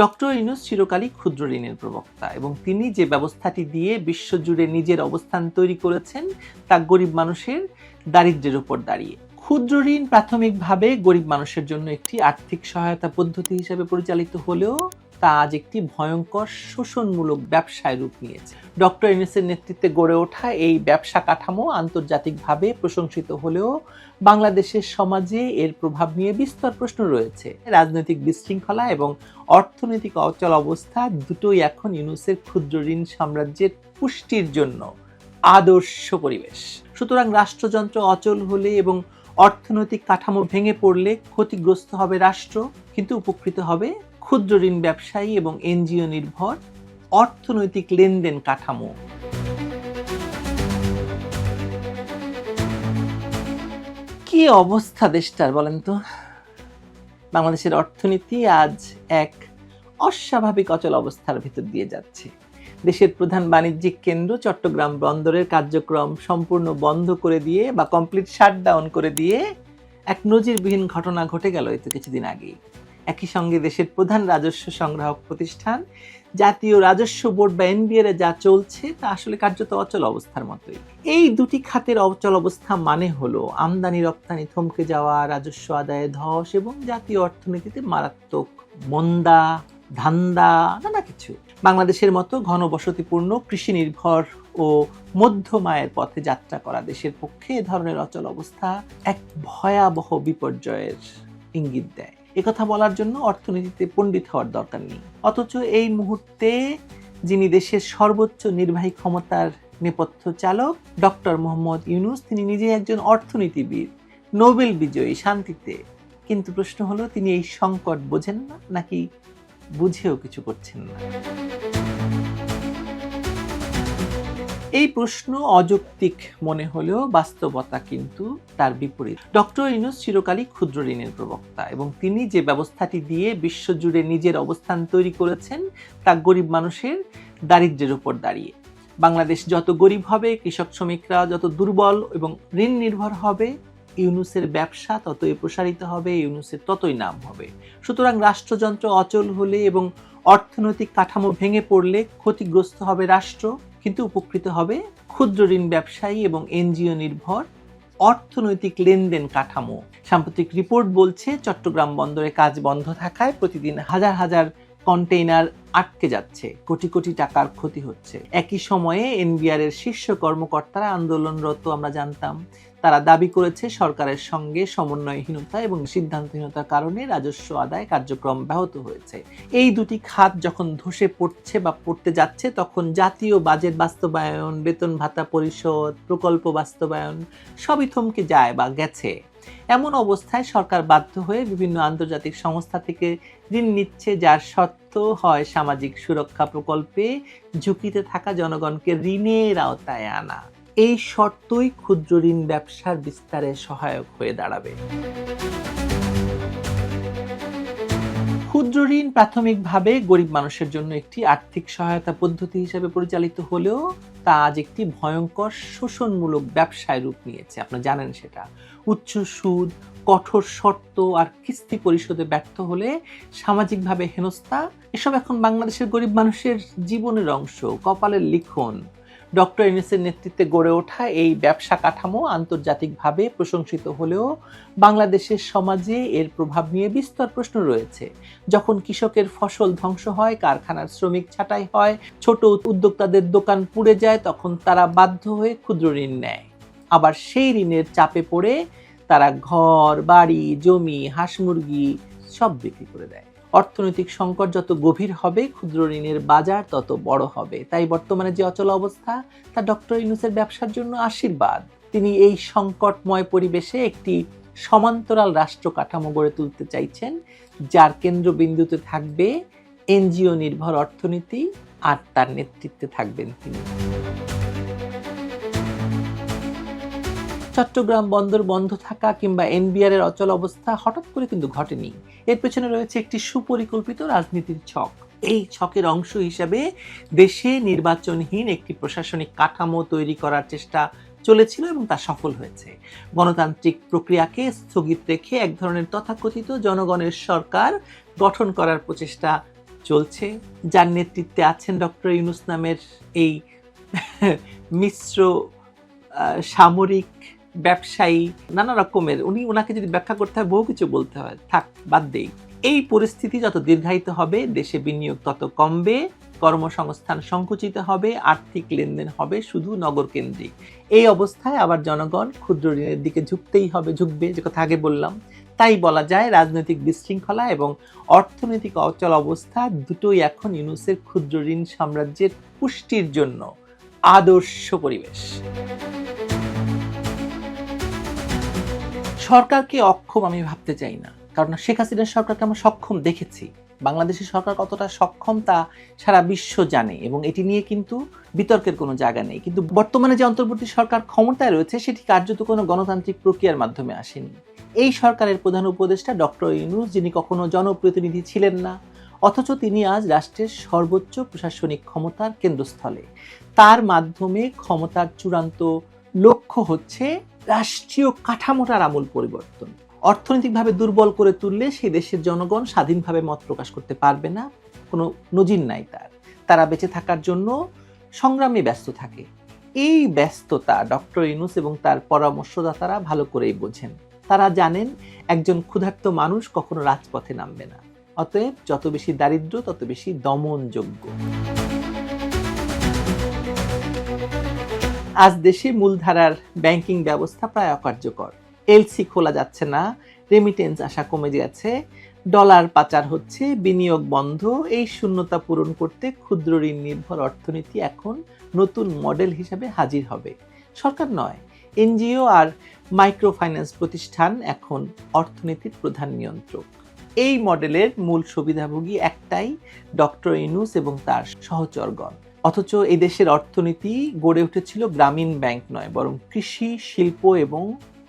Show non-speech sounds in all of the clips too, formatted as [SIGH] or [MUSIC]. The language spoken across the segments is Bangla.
ডক্টর ইনুস চিরকালই ক্ষুদ্র ঋণের প্রবক্তা এবং তিনি যে ব্যবস্থাটি দিয়ে বিশ্বজুড়ে নিজের অবস্থান তৈরি করেছেন, তা গরিব মানুষের দারিদ্রের উপর দাঁড়িয়ে। ক্ষুদ্র ঋণ প্রাথমিকভাবে গরিব মানুষের জন্য একটি আর্থিক সহায়তা পদ্ধতি হিসেবে পরিচালিত হলেও তা আজ একটি ভয়ঙ্কর শোষণমূলক ব্যবসায় রূপ নিয়েছে। ডক্টর ইনুসের নেতৃত্বে গড়ে ওঠা এই ব্যবসা কাঠামো আন্তর্জাতিকভাবে প্রশংসিত হলেও বাংলাদেশের সমাজে এর প্রভাব নিয়ে বিস্তর প্রশ্ন রয়েছে। রাজনৈতিক বিশৃঙ্খলা এবং অর্থনৈতিক অচল অবস্থা দুটোই এখন ইউনুসের ক্ষুদ্র ঋণ সাম্রাজ্যের পুষ্টির জন্য আদর্শ পরিবেশ। সুতরাং রাষ্ট্রযন্ত্র অচল হলে এবং অর্থনৈতিক কাঠামো ভেঙে পড়লে ক্ষতিগ্রস্ত হবে রাষ্ট্র, কিন্তু উপকৃত হবে ক্ষুদ্র ঋণ ব্যবসায়ী এবং এনজিও নির্ভর অর্থনৈতিক লেনদেন কাঠামো। কি অবস্থা দেশটার বলেন তো? বাংলাদেশের অর্থনীতি আজ এক অস্বাভাবিক অচল অবস্থার ভিতর দিয়ে যাচ্ছে। দেশের প্রধান বাণিজ্যিক কেন্দ্র চট্টগ্রাম বন্দরের কার্যক্রম সম্পূর্ণ বন্ধ করে দিয়ে বা কমপ্লিট শাটডাউন করে দিয়ে এক নজিরবিহীন ঘটনা ঘটে গেল এই তো কিছুদিন আগেই। একই সঙ্গে দেশের প্রধান রাজস্ব সংগ্রাহক প্রতিষ্ঠান, জাতীয় রাজস্ব বোর্ড বা এনবিআর যা চলছে তা আসলে কার্যত অচল অবস্থার মতোই। এই দুটি খাতের অচল অবস্থা মানে হলো আমদানি রপ্তানি থমকে যাওয়া, রাজস্ব আদায়ে ধস এবং জাতীয় অর্থনীতিতে মারাত্মক মন্দা, ধান্দা, নানা কিছু। বাংলাদেশের মতো ঘনবসতিপূর্ণ কৃষি নির্ভর ও মধ্যমায়ের পথে যাত্রা করা দেশের পক্ষে এ ধরনের অচল অবস্থা এক ভয়াবহ বিপর্যয়ের ইঙ্গিত দেয়। একথা বলার জন্য অর্থনীতিতে পণ্ডিত হওয়ার দরকার নেই। অথচ এই মুহূর্তে যিনি দেশের সর্বোচ্চ নির্বাহী ক্ষমতার নেপথ্য চালক, ডক্টর মোহাম্মদ ইউনুস, তিনি নিজেই একজন অর্থনীতিবিদ, নোবেল বিজয়ী শান্তিতে। কিন্তু প্রশ্ন হলো, তিনি এই সংকট বোঝেন না নাকি বুঝেও কিছু করছেন না? এই প্রশ্ন অযৌক্তিক মনে হলেও বাস্তবতা কিন্তু তার বিপরীত। ডক্টর ইনুস চিরকালই ক্ষুদ্র ঋণের প্রবক্তা এবং তিনি যে ব্যবস্থাটি দিয়ে বিশ্বজুড়ে নিজের অবস্থান তৈরি করেছেন, তা গরিব মানুষের দারিদ্র্যের উপর দাঁড়িয়ে। বাংলাদেশ যত গরিব হবে, কৃষক শ্রমিকরা যত দুর্বল এবং ঋণ নির্ভর হবে, ইউনুসের ব্যবসা ততই প্রসারিত হবে, ইউনুসের ততই নাম হবে। সুতরাং রাষ্ট্রযন্ত্র অচল হলে এবং অর্থনৈতিক কাঠামো ভেঙে পড়লে ক্ষতিগ্রস্ত হবে রাষ্ট্র। কিন্তু উপকৃত হবে ক্ষুদ্র ঋণ ব্যবসায়ী এবং এনজিও নির্ভর অর্থনৈতিক লেনদেন কাঠামো। সাম্প্রতিক রিপোর্ট বলছে, চট্টগ্রাম বন্দরে কাজ বন্ধ থাকায় প্রতিদিন হাজার হাজার কন্টেইনার আটকে যাচ্ছে। কোটি কোটি টাকার ক্ষতি হচ্ছে। একই সময়ে এনবিআর এর শীর্ষ কর্মকর্তারা আন্দোলনরত, আমরা জানতাম। তারা দাবি করেছে সরকারের সঙ্গে সমন্বয়হীনতা এবং সিদ্ধান্তহীনতার কারণে রাজস্ব আদায় কার্যক্রম ব্যাহত হয়েছে। এই দুটি খাত যখন ধসে পড়ছে বা পড়তে যাচ্ছে, তখন জাতীয় বাজেট বাস্তবায়ন, বেতন ভাতা পরিশোধ, প্রকল্প বাস্তবায়ন সবই থমকে যায় বা গেছে। এমন অবস্থায় সরকার বাধ্য হয়ে বিভিন্ন আন্তর্জাতিক সংস্থা থেকে ঋণ নিচ্ছে, যার শর্ত হয় সামাজিক সুরক্ষা প্রকল্পে ঝুঁকিতে থাকা জনগণকে ঋণের আওতায় আনা। এই শর্তই ক্ষুদ্র ঋণ ব্যবসার বিস্তারে সহায়ক হয়ে দাঁড়াবে। ক্ষুদ্র ঋণ প্রাথমিকভাবে গরিব মানুষের জন্য একটি আর্থিক সহায়তা পদ্ধতি হিসেবে পরিচালিত হলেও তা আজ একটি ভয়ঙ্কর শোষণমূলক ব্যবসায় রূপ নিয়েছে। আপনারা জানেন সেটা। উচ্চ সুদ, কঠোর শর্ত আর কিস্তি পরিশোধে ব্যর্থ হলে সামাজিকভাবে হেনস্থা, এসব এখন বাংলাদেশের গরিব মানুষের জীবনের অংশ। কপালের লিখন ডক্টর ইউনুসের নেতৃত্বে গড়ে ওঠা এই ব্যবসা কাঠামো আন্তর্জাতিকভাবে প্রশংসিত হলেও বাংলাদেশের সমাজে এর প্রভাব নিয়ে বিস্তর প্রশ্ন রয়েছে। যখন কৃষকের ফসল ধ্বংস হয়, কারখানার শ্রমিক ছাঁটাই হয়, ছোট উদ্যোক্তাদের দোকান পুড়ে যায়, তখন তারা বাধ্য হয়ে ক্ষুদ্র ঋণ নেয়। আবার সেই ঋণের চাপে পড়ে তারা ঘর, বাড়ি, জমি, হাঁস মুরগি সব বিক্রি করে দেয়। অর্থনৈতিক সংকট যত গভীর হবে, ক্ষুদ্র ঋণের বাজার তত বড় হবে। তাই বর্তমানে যে অচল অবস্থা, তা ডক্টর ইউনুসের ব্যবসার জন্য আশীর্বাদ। তিনি এই সংকটময় পরিবেশে একটি সমান্তরাল রাষ্ট্র কাঠামো গড়ে তুলতে চাইছেন, যার কেন্দ্রবিন্দুতে থাকবে এনজিও নির্ভর অর্থনীতি, আর তার নেতৃত্বে থাকবেন তিনি। চট্টগ্রাম বন্দর বন্ধ থাকা কিংবা এনবিআর এর অচল অবস্থা হঠাৎ করে কিন্তু ঘটেনি। এর পেছনে রয়েছে একটি সুপরিকল্পিত রাজনীতির ছক। এই ছকের অংশ হিসাবে দেশে নির্বাচনহীন একটি প্রশাসনিক কাঠামো তৈরি করার চেষ্টা চলেছিল এবং তা সফল হয়েছে। গণতান্ত্রিক প্রক্রিয়াকে স্থগিত রেখে এক ধরনের তথাকথিত জনগণের সরকার গঠন করার প্রচেষ্টা চলছে। যার নেতৃত্বে আছেন ডক্টর ইউনুস নামের এই [LAUGHS] মিশ্র সামরিক ব্যবসায়ী, নানা রকমের। উনি ওনাকে যদি ব্যাখ্যা করতে হয়, বহু কিছু বলতে হয়। থাক, বাদ দেই। এই পরিস্থিতি যত দীর্ঘায়িত হবে, দেশে বিনিয়োগ তত কমবে, কর্মসংস্থান সংকুচিত হবে, আর্থিক লেনদেন হবে শুধু নগর কেন্দ্রিক এই অবস্থায় আবার জনগণ ক্ষুদ্র ঋণের দিকে ঝুঁকতেই হবে, ঝুঁকবে, যে কথা আগে বললাম। তাই বলা যায়, রাজনৈতিক বিশৃঙ্খলা এবং অর্থনৈতিক অচল অবস্থা দুটোই এখন ইউনুসের ক্ষুদ্র ঋণ সাম্রাজ্যের পুষ্টির জন্য আদর্শ পরিবেশ। সরকারকে অক্ষম আমি ভাবতে চাই না। কারণ শেখ হাসিনার সরকারকে আমরা সক্ষম দেখেছি। বাংলাদেশের সরকার কতটা সক্ষম তা সারা বিশ্ব জানে এবং এটি নিয়ে কিন্তু বিতর্কের কোনো জায়গা নেই। কিন্তু বর্তমানে যে অন্তর্বর্তী সরকার ক্ষমতায় রয়েছে, সেটি কার্যত কোনো গণতান্ত্রিক প্রক্রিয়ার মাধ্যমে আসেনি। এই সরকারের প্রধান উপদেষ্টা ডক্টর ইউনুস, যিনি কখনো জনপ্রতিনিধি ছিলেন না, অথচ তিনি আজ রাষ্ট্রের সর্বোচ্চ প্রশাসনিক ক্ষমতার কেন্দ্রস্থলে। তার মাধ্যমে ক্ষমতার চূড়ান্ত লক্ষ্য হচ্ছে রাষ্ট্রীয় কাঠামোটার আমূল পরিবর্তন। অর্থনৈতিকভাবে দুর্বল করে তুললে সেই দেশের জনগণ স্বাধীনভাবে মত প্রকাশ করতে পারবে না, কোনো নজির নাই তার। তারা বেঁচে থাকার জন্য সংগ্রামে ব্যস্ত থাকে। এই ব্যস্ততা ডক্টর ইনুস এবং তার পরামর্শদাতারা ভালো করেই বোঝেন। তারা জানেন, একজন ক্ষুধার্ত মানুষ কখনো রাজপথে নামবে না। অতএব যত বেশি দারিদ্র, তত বেশি দমনযোগ্য। আজ দেশে মূলধারার ব্যাংকিং ব্যবস্থা প্রায় অকার্যকর। এলসি খোলা যাচ্ছে না রেমিটেন্স আসা কমে যাচ্ছে ডলার পাচার হচ্ছে, বিনিয়োগ বন্ধ, এই শূন্যতা পূরণ করতে ক্ষুদ্র ঋণ নির্ভর অর্থনীতি এখন নতুন মডেল হিসাবে হাজির হবে। সরকার নয়, এনজিও আর মাইক্রো ফাইন্যান্স প্রতিষ্ঠান এখন অর্থনীতির প্রধান নিয়ন্ত্রক। এই মডেলের মূল সুবিধাভোগী একটাই ডক্টর ইনুস এবং তার সহচরগণ। অথচ এই দেশের অর্থনীতি গড়ে উঠেছিল গ্রামীণ ব্যাংক নয়, বরং কৃষি, শিল্প এবং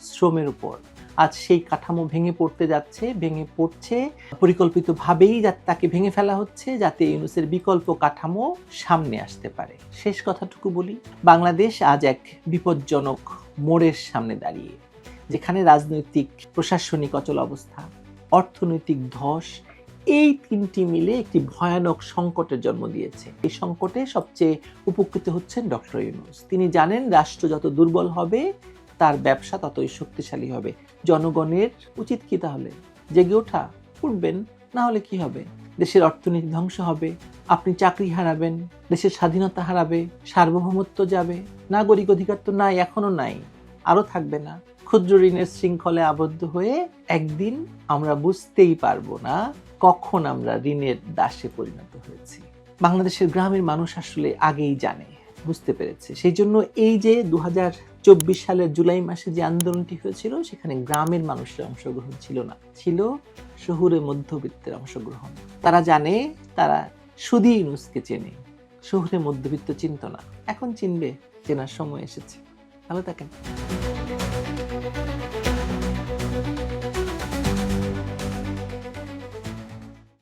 শ্রমের উপর। আজ সেই কাঠামো ভেঙে পড়তে যাচ্ছে, ভেঙে পড়ছে, পরিকল্পিতভাবেই তাকে ভেঙে ফেলা হচ্ছে, যাতে ইউনুসের বিকল্প কাঠামো সামনে আসতে পারে। শেষ কথাটুকু বলি, বাংলাদেশ আজ এক বিপজ্জনক মোড়ের সামনে দাঁড়িয়ে, যেখানে রাজনৈতিক, প্রশাসনিক অচল অবস্থা, অর্থনৈতিক ধস এই তিনটি মিলে একটি ভয়ানক সংকটের জন্ম দিয়েছে। এই সংকটে সবচেয়ে উপকৃত হচ্ছেন ডক্টর ইউনুস। তিনি জানেন রাষ্ট্র যত দুর্বল হবে, তার ব্যবসা ততই শক্তিশালী হবে। জনগণের উচিত কি তাহলে? জেগে ওঠা, উঠবেন, না হলে কি হবে? দেশের অর্থনীতি ধ্বংস হবে, আপনি চাকরি হারাবেন, দেশের স্বাধীনতা হারাবে, সার্বভৌমত্ব যাবে, নাগরিক অধিকার তো নাই এখনও নাই, আরও থাকবে না। ক্ষুদ্র ঋণের শৃঙ্খলে আবদ্ধ হয়ে একদিন আমরা বুঝতেই পারব না কখন আমরা ঋণের দাসে পরিণত হয়েছি? বাংলাদেশের গ্রামের মানুষ আসলে আগেই জানে, বুঝতে পেরেছে। সেই জন্য এই যে দু চব্বিশ সালের জুলাই মাসে যে আন্দোলনটি হয়েছিল, সেখানে গ্রামের মানুষের অংশগ্রহণ ছিল না। ছিল শহুরে মধ্যবিত্তের অংশগ্রহণ। তারা জানে, তারা সুদী ইউনুসকে চেনে। শহুরে মধ্যবিত্ত চিন্ত না। এখন চিনবে, চেনার সময় এসেছে। ভালো থাকেন।